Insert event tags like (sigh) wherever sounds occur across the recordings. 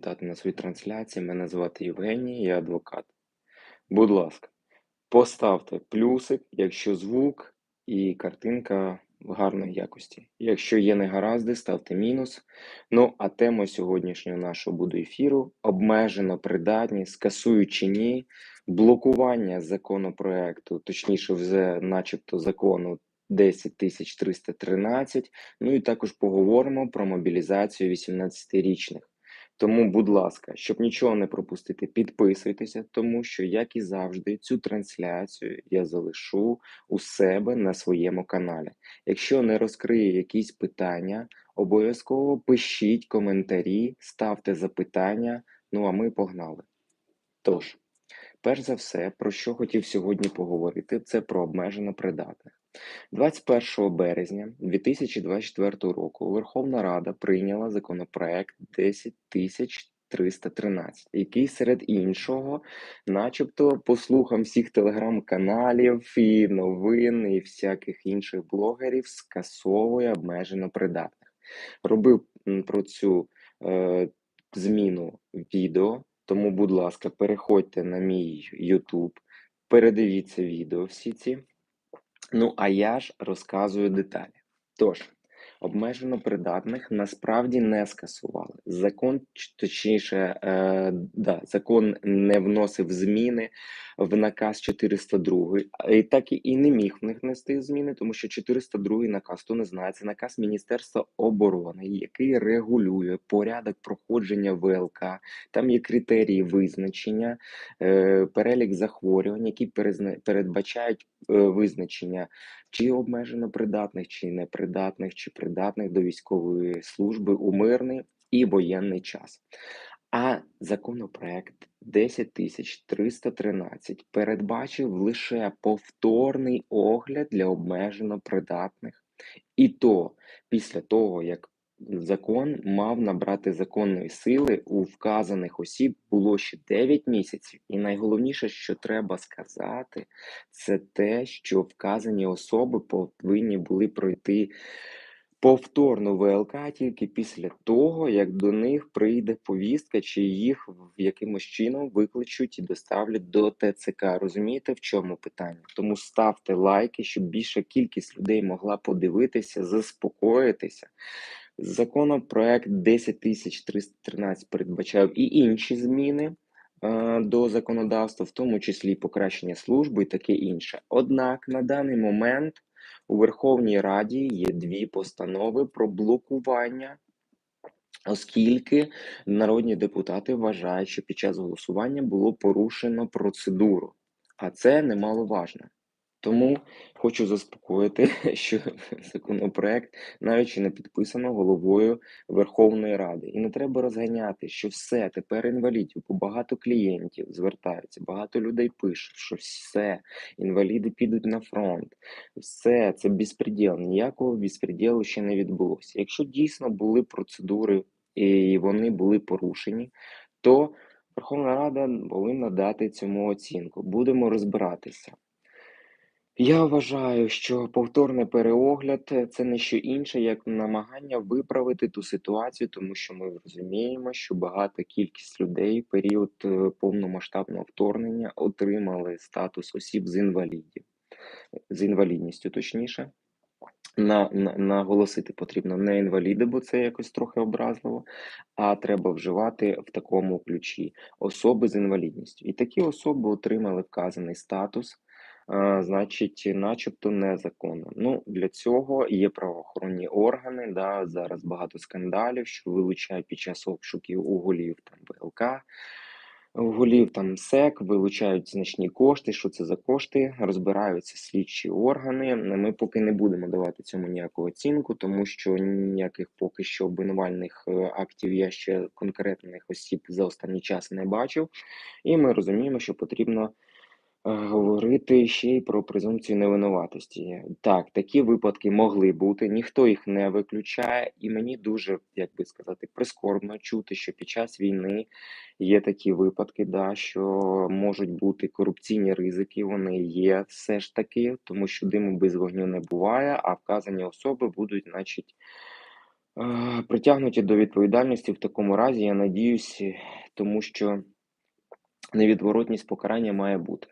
дати на своїй трансляції. Мене звати Євгеній, я адвокат. Будь ласка, поставте плюсик, якщо звук і картинка в гарної якості. Якщо є негаразди, ставте мінус. Ну, а тема сьогоднішнього нашого буде ефіру обмежено придатність, скасують чи ні, блокування законопроекту, точніше, вже начебто закону 10313. Ну і також поговоримо про мобілізацію 18-річних. Тому, будь ласка, щоб нічого не пропустити, підписуйтеся, тому що, як і завжди, цю трансляцію я залишу у себе на своєму каналі. Якщо не розкриє якісь питання, обов'язково пишіть коментарі, ставте запитання. Ну а ми погнали. Тож, перш за все, про що хотів сьогодні поговорити, це про обмежено придатних. 21 березня 2024 року Верховна Рада прийняла законопроект 10313, який серед іншого, начебто, по слухам всіх телеграм-каналів і новин, і всяких інших блогерів, скасовує обмежено придатних. Робив про цю е, зміну відео, тому, будь ласка, переходьте на мій YouTube, передивіться відео всі ці. Ну, а я ж розказую деталі. Тож, обмежено придатних насправді не скасували. Закон, точніше, е, да, закон не вносив зміни в наказ 402, і так і не міг в них внести зміни, тому що 402 наказ, хто не знає, це наказ Міністерства оборони, який регулює порядок проходження ВЛК. Там є критерії визначення, е, перелік захворювань, які передбачають е, визначення чи обмежено придатних, чи непридатних, чи придатних до військової служби у мирний і воєнний час. А законопроект 10313 передбачив лише повторний огляд для обмежено придатних, і то після того, як закон мав набрати законної сили у вказаних осіб було ще 9 місяців. І найголовніше, що треба сказати, це те, що вказані особи повинні були пройти повторну ВЛК тільки після того, як до них прийде повістка, чи їх в якимось чином викличуть і доставлять до ТЦК. Розумієте, в чому питання? Тому ставте лайки, щоб більша кількість людей могла подивитися, заспокоїтися. Законопроект 10313 передбачав і інші зміни е, до законодавства, в тому числі покращення служби і таке інше. Однак на даний момент у Верховній Раді є дві постанови про блокування, оскільки народні депутати вважають, що під час голосування було порушено процедуру, а це немаловажно. Тому хочу заспокоїти, (laughs) що законопроект навіть ще не підписано головою Верховної Ради. І не треба розганяти, що все тепер інвалідів, бо багато клієнтів звертаються, багато людей пишуть, що все, інваліди підуть на фронт, все це безпреділ. Ніякого безпреділу ще не відбулося. Якщо дійсно були процедури і вони були порушені, то Верховна Рада повинна дати цьому оцінку. Будемо розбиратися. Я вважаю, що повторний переогляд це не що інше, як намагання виправити ту ситуацію, тому що ми розуміємо, що багата кількість людей в період е, повномасштабного вторгнення отримали статус осіб з інвалідів, з інвалідністю, точніше. На, на наголосити потрібно не інваліди, бо це якось трохи образливо, а треба вживати в такому ключі особи з інвалідністю. І такі особи отримали вказаний статус значить, начебто незаконно. Ну для цього є правоохоронні органи. Да, Зараз багато скандалів, що вилучають під час обшуків у голів там ВЛК. У голів там СЕК вилучають значні кошти. Що це за кошти? Розбираються слідчі органи. Ми поки не будемо давати цьому ніяку оцінку, тому що ніяких поки що обвинувальних е, актів я ще конкретних осіб за останній час не бачив, і ми розуміємо, що потрібно говорити ще й про презумпцію невинуватості. Так, такі випадки могли бути, ніхто їх не виключає, і мені дуже, як би сказати, прискорбно чути, що під час війни є такі випадки, да, що можуть бути корупційні ризики, вони є все ж таки, тому що диму без вогню не буває, а вказані особи будуть, значить. Е, притягнуті до відповідальності в такому разі, я надіюсь, тому що невідворотність покарання має бути.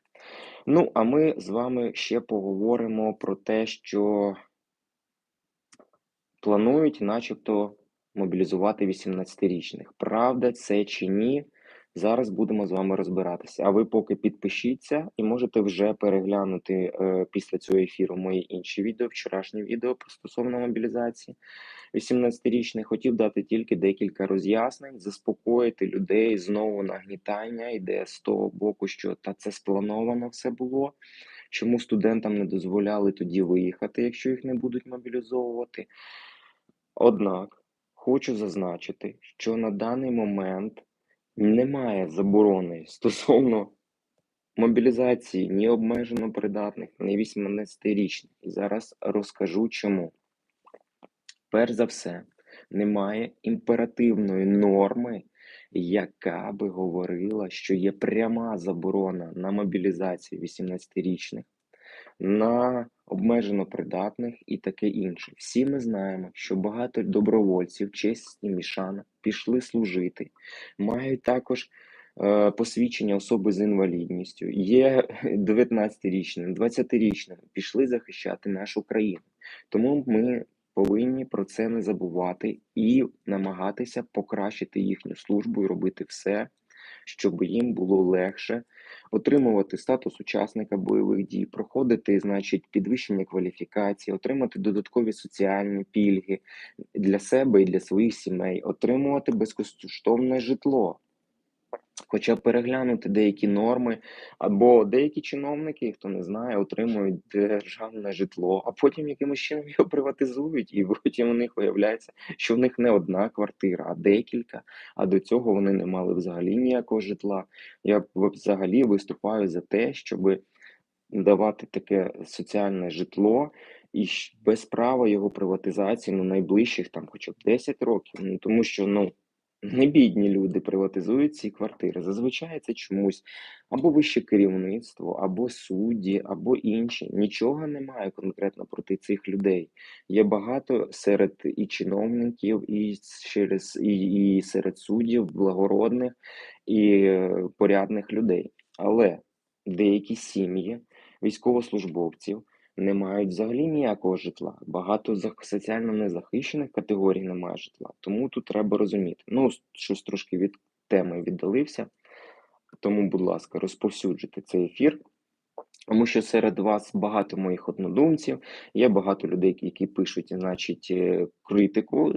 Ну, а ми з вами ще поговоримо про те, що планують начебто мобілізувати 18-річних. Правда це чи ні? Зараз будемо з вами розбиратися. А ви поки підпишіться і можете вже переглянути е, після цього ефіру мої інші відео, вчорашнє відео стосовно мобілізації 18-річних. Хотів дати тільки декілька роз'яснень, заспокоїти людей знову нагнітання. Йде з того боку, що та це сплановано все було. Чому студентам не дозволяли тоді виїхати, якщо їх не будуть мобілізовувати? Однак хочу зазначити, що на даний момент немає заборони стосовно мобілізації ні обмежено придатних, ні 18-річних. І зараз розкажу чому. Перш за все, немає імперативної норми, яка би говорила, що є пряма заборона на мобілізацію 18-річних, на обмежено придатних і таке інше. Всі ми знаємо, що багато добровольців, чесні мішана, пішли служити, мають також е, посвідчення особи з інвалідністю, є 19-річним, 20-річним, пішли захищати нашу країну. Тому ми повинні про це не забувати і намагатися покращити їхню службу і робити все, щоб їм було легше отримувати статус учасника бойових дій, проходити, значить, підвищення кваліфікації, отримати додаткові соціальні пільги для себе і для своїх сімей, отримувати безкоштовне житло. Хоча б переглянути деякі норми, або деякі чиновники, хто не знає, отримують державне житло, а потім якимось чином його приватизують, і потім у них виявляється, що в них не одна квартира, а декілька. А до цього вони не мали взагалі ніякого житла. Я взагалі виступаю за те, щоб давати таке соціальне житло і без права його приватизації ну найближчих там, хоча б 10 років. Ну тому що ну. Не бідні люди приватизують ці квартири. Зазвичай це чомусь або вище керівництво, або судді, або інші. Нічого немає конкретно проти цих людей. Є багато серед і чиновників, і через і, і серед суддів, благородних і е, порядних людей. Але деякі сім'ї військовослужбовців не мають взагалі ніякого житла. Багато соціально незахищених категорій немає житла. Тому тут треба розуміти. Ну, щось трошки від теми віддалився. Тому, будь ласка, розповсюджуйте цей ефір. Тому що серед вас багато моїх однодумців, є багато людей, які пишуть, значить, е, критику.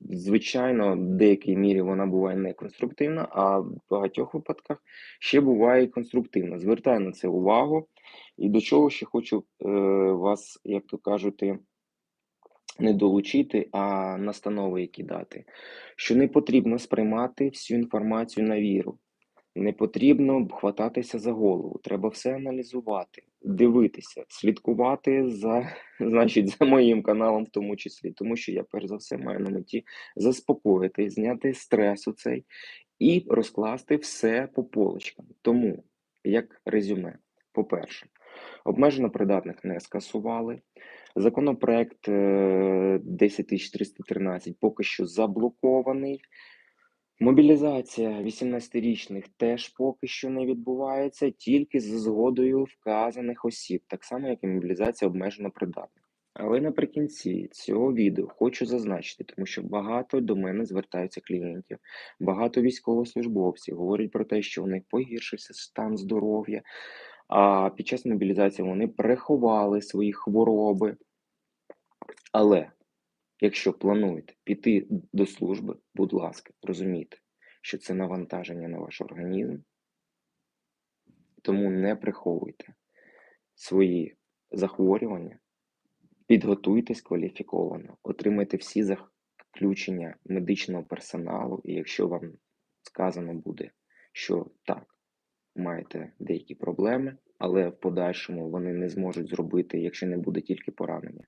Звичайно, в деякій мірі вона буває не конструктивна, а в багатьох випадках ще буває конструктивна. Звертаю на це увагу. І до чого ще хочу е, вас, як то кажуть, не долучити, а настанови які дати. Що не потрібно сприймати всю інформацію на віру. Не потрібно хвататися за голову, треба все аналізувати, дивитися, слідкувати за (laughs) значить, за моїм каналом, в тому числі, тому що я перш за все маю на меті заспокоїти, зняти стрес у цей і розкласти все по полочкам. Тому, як резюме, по-перше, обмежено придатних не скасували. Законопроект 10313 е, поки що заблокований. Мобілізація 18-річних теж поки що не відбувається, тільки за згодою вказаних осіб, так само, як і мобілізація обмежено придатних. Але наприкінці цього відео хочу зазначити, тому що багато до мене звертаються клієнтів, багато військовослужбовців говорять про те, що у них погіршився стан здоров'я, а під час мобілізації вони приховали свої хвороби. Але Якщо плануєте піти до служби, будь ласка, розумійте, що це навантаження на ваш організм, тому не приховуйте свої захворювання, підготуйтесь кваліфіковано, отримайте всі заключення медичного персоналу, і якщо вам сказано буде, що так, маєте деякі проблеми, але в подальшому вони не зможуть зробити, якщо не буде тільки поранення,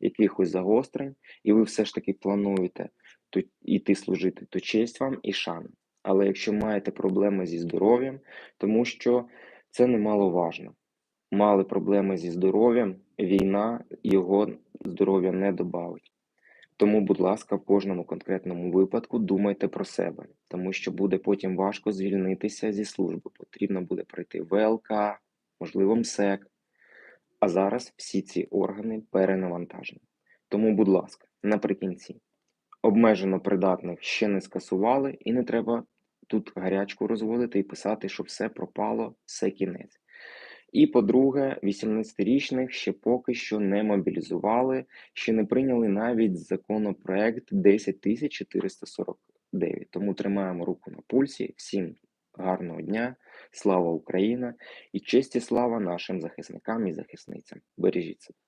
якихось загострень, і ви все ж таки плануєте то йти служити, то честь вам і шана. Але якщо маєте проблеми зі здоров'ям, тому що це немаловажно. Мали проблеми зі здоров'ям, війна його здоров'я не додавить. Тому, будь ласка, в кожному конкретному випадку думайте про себе, тому що буде потім важко звільнитися зі служби. Потрібно буде пройти ВЛК, можливо, МСЕК. А зараз всі ці органи перенавантажені. Тому, будь ласка, наприкінці, обмежено придатних ще не скасували, і не треба тут гарячку розводити і писати, що все пропало, все кінець. І по-друге, 18-річних ще поки що не мобілізували, ще не прийняли навіть законопроект 10449. Тому тримаємо руку на пульсі. Всім гарного дня, слава Україна і честь і слава нашим захисникам і захисницям. Бережіть себе.